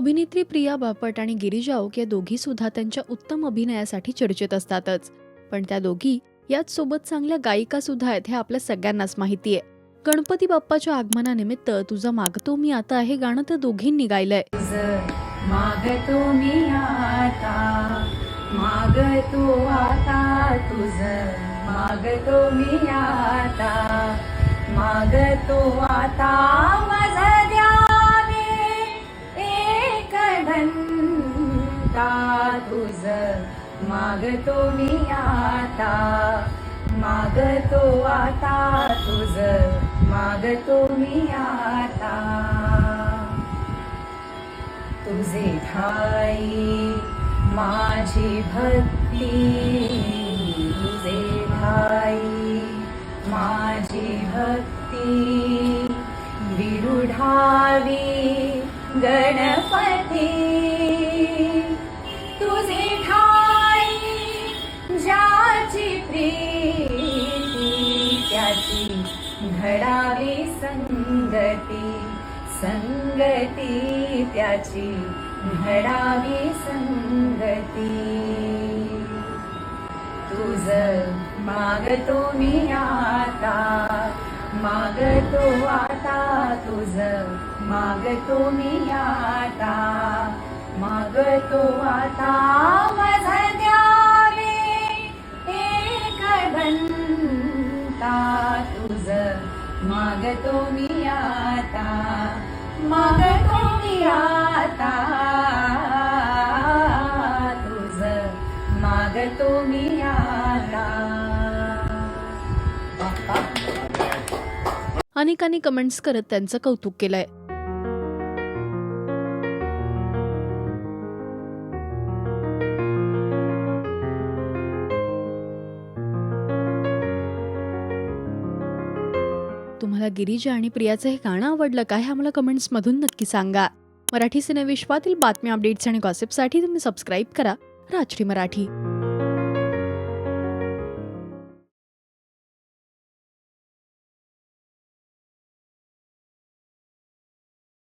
अभिनेत्री प्रिया बापट आणि गिरिजा ओक या दोघी सुद्धा त्यांच्या उत्तम अभिनयासाठी चर्चेत असतातच. पण त्या दोघी याच सोबत चांगल्या गायिका सुद्धा आहेत हे आपल्या सगळ्यांनाच माहिती आहे गणपती बाप्पाच्या आगमनानिमित्त तुझं मागतो मी आता हे गाणं तर दोघींनी गायलंय. मागतो मी आता मागतो आता तुझ मागतो मी आता मागतो तुझ मागतो मी आता मागतो आता तुझ मागतो मी आता. तुझे ठाई माझी भक्ती तुझे भाई माझी भक्ती. विरुढावी गणपती. प्रीती घडावी संगती संगती त्याची घडावी संगती. तुझ मागतो मी आता मागतो आता तुझ मागतो मी आता मागतो आता मागतो मी आता मागतो मी आता. तुझ मागतो मी आता. अनेकांनी कमेंट्स करत त्यांचं कौतुक केलंय. तुम्हाला गिरीजा आणि प्रियाचं हे गाणं आवडलं का हे आम्हाला कमेंट्समधून नक्की सांगा. मराठी सिनेविश्वातील बातम्या अपडेट्स आणि गॉसिपसाठी तुम्ही सबस्क्राईब करा. राजश्री मराठी.